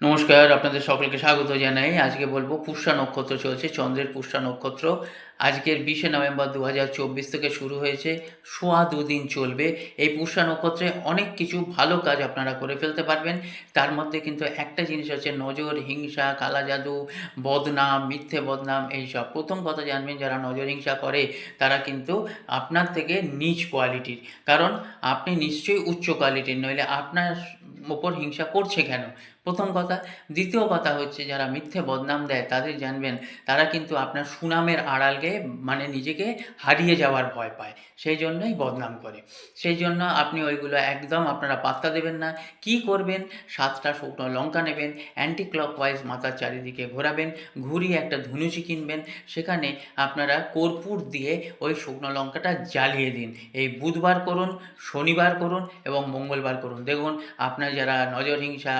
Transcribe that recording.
নমস্কার, আপনাদের সকলকে স্বাগত জানাই। আজকে বলব পুষ্যা নক্ষত্র চলছে, চন্দ্রের পুষ্যা নক্ষত্র। আজকের বিশে নভেম্বর দু হাজার চব্বিশ থেকে শুরু হয়েছে, সোয়া দুদিন চলবে। এই পুষ্যা নক্ষত্রে অনেক কিছু ভালো কাজ আপনারা করে ফেলতে পারবেন। তার মধ্যে কিন্তু একটা জিনিস হচ্ছে নজর, হিংসা, কালা জাদু, বদনাম, মিথ্যে বদনাম এইসব প্রথম কথা জানবেন, যারা নজর হিংসা করে, তারা কিন্তু আপনার থেকে নিচ কোয়ালিটির। কারণ আপনি নিশ্চয়ই উচ্চ কোয়ালিটির, নইলে আপনার ওপর হিংসা করছে কেন? প্রথম কথা। দ্বিতীয় কথা হচ্ছে, যারা মিথ্যে বদনাম দেয়, তাদের জানবেন, তারা কিন্তু আপনার সুনামের আড়ালকে মানে নিজেকে হারিয়ে যাওয়ার ভয় পায়। সেই জন্যই বদনাম করে। সেই জন্য আপনি ওইগুলো একদম আপনারা পাত্তা দেবেন না। কি করবেন? সাতটা শুকনো লঙ্কা নেবেন অ্যান্টি ক্লকওয়াইজ মাথার চারিদিকে ঘোরাবেন, ঘুরিয়ে একটা ধনুচি কিনবেন, সেখানে আপনারা কর্পূর দিয়ে ওই শুকনো লঙ্কাটা জ্বালিয়ে দিন। এই বুধবার করুন, শনিবার করুন এবং মঙ্গলবার করুন। দেখুন, আপনার যারা নজর হিংসা